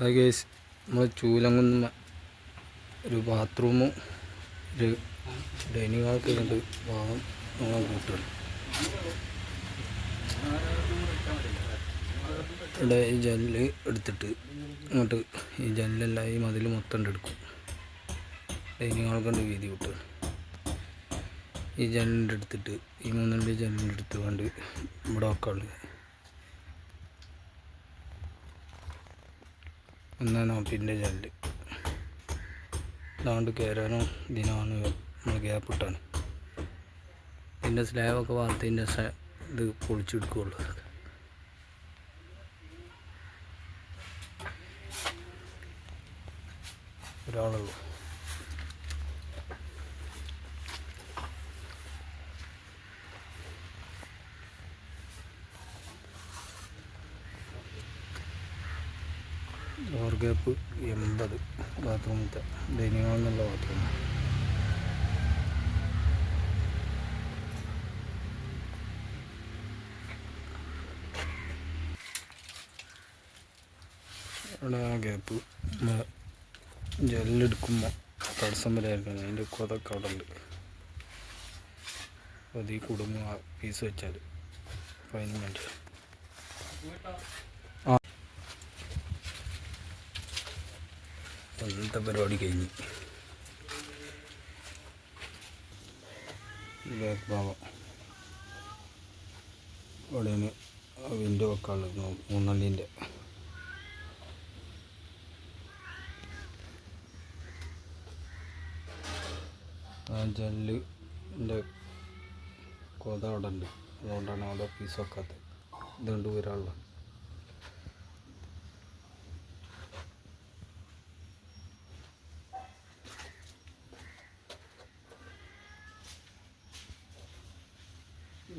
Case നമ്മൾ ചൂലങ്കുന്ന ഒരു ബാത്റൂമും ഒരു ഡൈനിങ് ഹാളൊക്കെ ഉണ്ട് ഭാഗം നമ്മളെ കൂട്ടുകയാണ് ഇവിടെ ഈ ജനൽ എടുത്തിട്ട് അങ്ങോട്ട് ഈ ജനലെല്ലാം ഈ മതിൽ മൊത്തം ഉണ്ട് എടുക്കും. ഡൈനിങ് ഹാൾ കണ്ട് വീതി കൂട്ടുകയാണ് ഈ ജനലിന്റെ എടുത്തിട്ട് ഈ മൂന്നിന്റെ ജനലിന്റെ എടുത്ത് കൊണ്ട് ഇവിടെ വെക്കാനുള്ളത് ഒന്നാണ് പിന്നെ ജനൽ ഇതാണ്ട് കയറാനോ ഇതിനാണ് നമ്മൾ ഗ്യാപ്പ് ഇട്ടാണ് ഇതിന്റെ സ്ലാബൊക്കെ വാർത്തതിന്റെ ഇത് പൊളിച്ചെടുക്കുകയുള്ളൂ ഒരാളുള്ളൂ ഡോർ ഗ്യാപ്പ് എൺപത്. ബാത്റൂമിലത്തെ ഡൈനിങ് ഹാളിൽ നിന്നുള്ള ബാത്റൂം അവിടെ ആ ഗ്യാപ്പ് ജെല്ലെടുക്കുമ്പോൾ തടസ്സം വരായിരിക്കണം അതിന്റെ കൊതൊക്കെ അവിടെ ഉണ്ട്. അപ്പോൾ അത് ഈ കുടുംബം പീസ് വെച്ചാൽ അപ്പോൾ അതിന് വേണ്ടി ആ ഇന്നത്തെ പരിപാടി കഴിഞ്ഞ്. അവിടെയാണ് വിൻഡോ വെക്കാനുള്ളത്. മൂന്നള്ളിന്റെ. ആ ജനലിന്റെ കൊത അവിടെ ഉണ്ട്. അതുകൊണ്ടാണ് അവിടെ പീസ് വെക്കാത്തത്. ഇതുകൊണ്ട് വരാനുള്ള